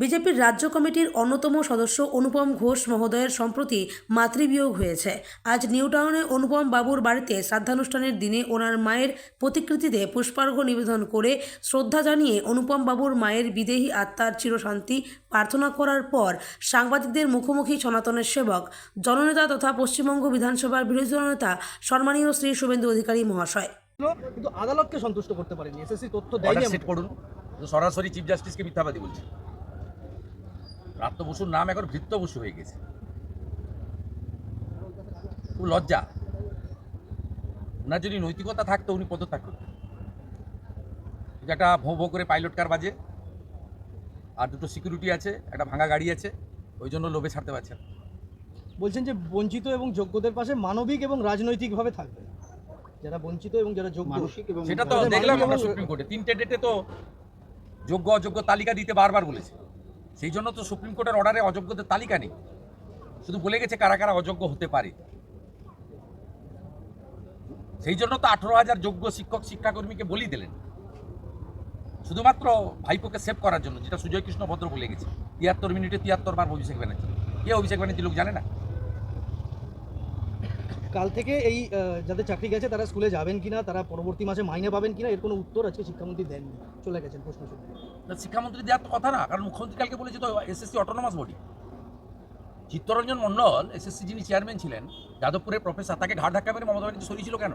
বিজেপির রাজ্য কমিটির অন্যতম সদস্য অনুপম ঘোষ মহোদয়ের সম্প্রতি মাতৃবিয়োগ হয়েছে। আজ নিউটাউনে অনুপম বাবুর বাড়িতে শ্রাদ্ধানুষ্ঠানের দিনে ওনার মায়ের প্রতিকৃতিতে পুষ্পার্ঘ্য নিবেদন করে শ্রদ্ধা জানিয়ে অনুপম বাবুর মায়ের বিদেহী আত্মার চিরশান্তি প্রার্থনা করার পর সাংবাদিকদের মুখোমুখি সনাতনের সেবক জননেতা তথা পশ্চিমবঙ্গ বিধানসভার বিরোধী দলনেতা সম্মানীয় শ্রী শুভেন্দু অধিকারী মহাশয়। কিন্তু আদালতকে সন্তুষ্ট করতে পারেনি এসএসসি তথ্য দেয়নি সরাসরি চিফ জাস্টিসকে মিথ্যাবাদী বলছে প্রাপ্ত বসুর নাম এখন ভৃত্য বসু হয়ে গেছে। খুব লজ্জা। ওনার যদি নৈতিকতা থাকতো উনি পদত্যাগ করতেন। একটা ভোঁ ভোঁ করে পাইলট কার বাজে। আর দুটো সিকিউরিটি আছে একটা ভাঙা গাড়ি আছে ওই জন্য লোভে ছাড়তে পারছেন না। বলছেন যে বঞ্চিত এবং যোগ্যদের পাশে মানবিক এবং রাজনৈতিকভাবে থাকবে। যারা বঞ্চিত এবং যারা যোগ্য। সেটা তো দেখলাম আমরা সুপ্রিম কোর্টে। তিনটে ডেটে তো যোগ্য অযোগ্য তালিকা দিতে বারবার বলেছে। সেই জন্য তো সুপ্রিম কোর্টের অর্ডারে অযোগ্যদের তালিকা নেই। শুধু বলে গেছে কারা কারা অযোগ্য হতে পারে। সেই জন্য তো আঠেরো হাজার যোগ্য শিক্ষক, শিক্ষাকর্মীকে বলি দিলেন। শুধুমাত্র ভাইপোকে সেভ করার জন্য, যেটা সুজয় কৃষ্ণ ভদ্র বলে গেছে। তিয়াত্তর মিনিটে তিয়াত্তর বার অভিষেক ব্যানার্জি। কে অভিষেক ব্যানার্জি লোক জানে না? কাল থেকে এই যাদের চাকরি গেছে তারা স্কুলে যাবেন কিনা তারা পরবর্তী মাসে মাইনে পাবেন কিনা এর কোনো উত্তর আজকে শিক্ষামন্ত্রী দেননি। চলে গেছেন প্রশ্ন না, শিক্ষামন্ত্রী দেওয়ার তো কথা না কারণ মুখ্যমন্ত্রী কালকে বলেছে তো SSC autonomous body Chittaranjan Mondal SSC যিনি চেয়ারম্যান ছিলেন যাদবপুরের প্রফেসর তাকে ঘাট ধাক্কা মেরে মমতা ব্যানার্জি সরিয়েছিল কেন?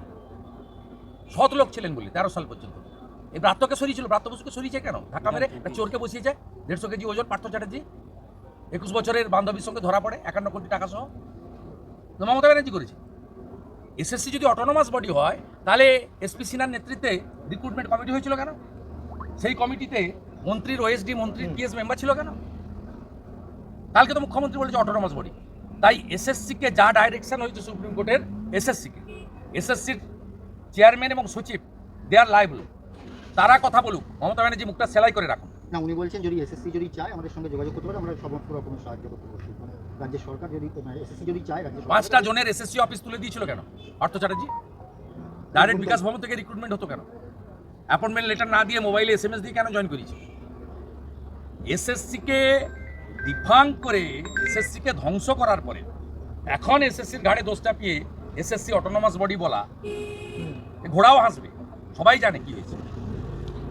সৎ লোক ছিলেন বলে তেরো সাল পর্যন্ত। এই ব্রাত্যকে সরিয়েছিল ব্রাত্য বসুকে সরিয়েছে কেন? ধাক্কা মেরে একটা চোরকে বসিয়েছে দেড়শো কেজি ওজন পার্থ চ্যাটার্জি। একুশ বছরের বান্ধবীর সঙ্গে ধরা পড়ে একান্ন কোটি টাকা সহ। তো মমতা ব্যানার্জি করেছে। এসএসসি যদি অটোনমাস বডি হয় তাহলে এসপি সিনহার নেতৃত্বে রিক্রুটমেন্ট কমিটি হয়েছিল কেন? সেই কমিটিতে মন্ত্রীর ওএসডি মন্ত্রীর পিএস মেম্বার ছিল কেন? কালকে তো মুখ্যমন্ত্রী বলেছে অটোনমাস বডি তাই এসএসসিকে যা ডাইরেকশন হয়েছে সুপ্রিম কোর্টের এসএসসিকে এসএসসির চেয়ারম্যান এবং সচিব দে আর লাইবল তারা কথা বলুক। মমতা ব্যানার্জি মুখটা সেলাই করে রাখুন। না, উনি বলছেন যদি এসএসসি যদি চায়, আমাদের সঙ্গে যোগাযোগ করতে পারে, আমরা সমস্ত রকম সাহায্য করতে পারি মানে সরকার যদি এসএসসি যদি চায় রাজ্য পাঁচটা জনের এসএসসি অফিস তুলে দিয়েছিল কেন? পার্থ চ্যাটার্জি? ডাইরেক্ট বিকাশ ভবন থেকে রিক্রুটমেন্ট হতো কেন? অ্যাপয়েন্টমেন্ট লেটার না দিয়ে মোবাইলে এসএমএস দিয়ে কেন জয়েন করিয়েছে এসএসসিকে ডিফাং করে এসএসসিকে ধ্বংস করার পরে, এখন এসএসসির ঘাড়ে দোষ চাপিয়ে এসএসসি অটোনমাস বডি বলা ঘোড়াও হাসবে। সবাই জানে কি হয়েছে।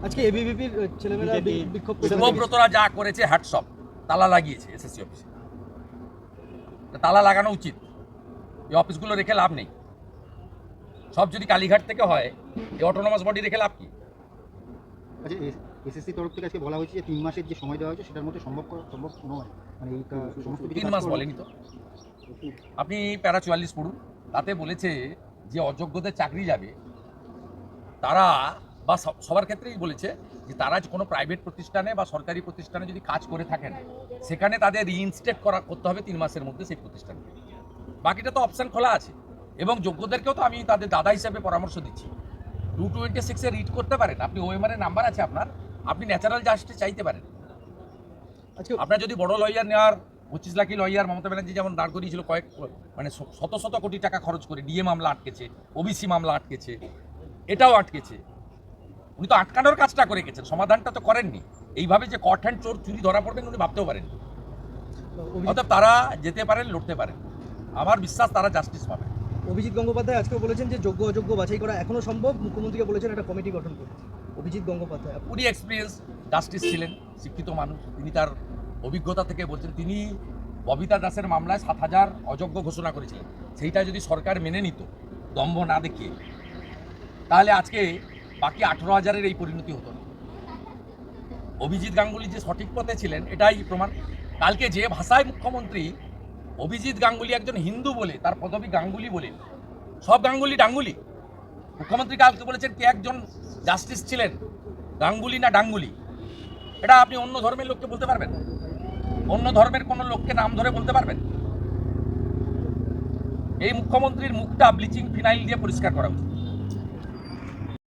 আজকে এবিভিপির ছেলেমেয়েরা বিক্ষোভ শুভব্রতরা যা করেছে হ্যাটসঅপ তালা লাগিয়েছে এসএসসি অফিসে। তালা লাগানো উচিত। এই অফিসগুলো রেখে লাভ নেই। সব যদি কালীঘাট থেকে হয় এই অটোনমাস বডি রেখে লাভ কি? আচ্ছা এসএসসি তরফ থেকে আজকে বলা হয়েছে যে তিন মাসের যে সময় দেওয়া হয়েছে সেটার মধ্যে সম্ভব সম্ভব নয়। মানে এই সমস্ত তিন মাস বলেনি তো। আপনি প্যারা চুয়াল্লিশ পড়ুন। তাতে বলেছে যে অযোগ্যদের চাকরি যাবে। তারা বা সবার ক্ষেত্রেই বলেছে যে তারা কোনো প্রাইভেট প্রতিষ্ঠানে বা সরকারি প্রতিষ্ঠানে যদি কাজ করে থাকেন সেখানে তাদের রিইনস্টেট করা করতে হবে তিন মাসের মধ্যে সেই প্রতিষ্ঠানে বাকিটা তো অপশন খোলা আছে। এবং যোগ্যদেরকেও তো আমি তাদের দাদা হিসেবে পরামর্শ দিচ্ছি। টু টোয়েন্টি সিক্সে রিড করতে পারেন। আপনি ওএমআর এর নাম্বার আছে আপনার। আপনি ন্যাচারাল জাস্টিস চাইতে পারেন। আচ্ছা। আপনার যদি বড় লয়ার নেওয়ার পঁচিশ লাখি লয়ার মমতা ব্যানার্জি যেমন দাঁড় করিয়েছিল কয়েক মানে শত শত কোটি টাকা খরচ করে ডিএ মামলা আটকেছে ওবিসি মামলা আটকেছে এটাও আটকেছে। উনি তো আটকানোর কাজটা করে গেছেন সমাধানটা তো করেননি। এইভাবে যে কট হ্যান্ড চোর চুরি ধরা পড়বেন উনি ভাবতেও পারেন অর্থাৎ তারা যেতে পারেন লড়তে পারেন। আমার বিশ্বাস তারা জাস্টিস পাবে। অভিজিৎ গঙ্গোপাধ্যায় আজকে বলেছেন যে যোগ্য অযোগ্য বাছাই করা এখনও সম্ভব। মুখ্যমন্ত্রীকে বলেছেন একটা কমিটি গঠন করতে। অভিজিৎ গঙ্গোপাধ্যায় উনি এক্সপিরিয়েন্স জাস্টিস ছিলেন শিক্ষিত মানুষ। তিনি তার অভিজ্ঞতা থেকে বলছেন তিনি ববিতা দাসের মামলায় সাত হাজার অযোগ্য ঘোষণা করেছিলেন। সেইটা যদি সরকার মেনে নিত দম্ভ না দেখিয়ে তাহলে আজকে বাকি আঠেরো হাজারের এই পরিণতি হতো না। অভিজিৎ গাঙ্গুলি যে সঠিক পথে ছিলেন, এটাই প্রমাণ। কালকে যে ভাষায় মুখ্যমন্ত্রী অভিজিৎ গাঙ্গুলি একজন হিন্দু বলে, তার পদবী গাঙ্গুলি বলে, সব গাঙ্গুলি ডাঙ্গুলি। মুখ্যমন্ত্রী কালকে বলেছেন কে একজন জাস্টিস ছিলেন, গাঙ্গুলি না ডাঙ্গুলি। এটা আপনি অন্য ধর্মের লোককে বলতে পারবেন? অন্য ধর্মের কোনো লোককে নাম ধরে বলতে পারবেন? এই মুখ্যমন্ত্রীর মুখটা ব্লিচিং ফিনাইল দিয়ে পরিষ্কার করা উচিত।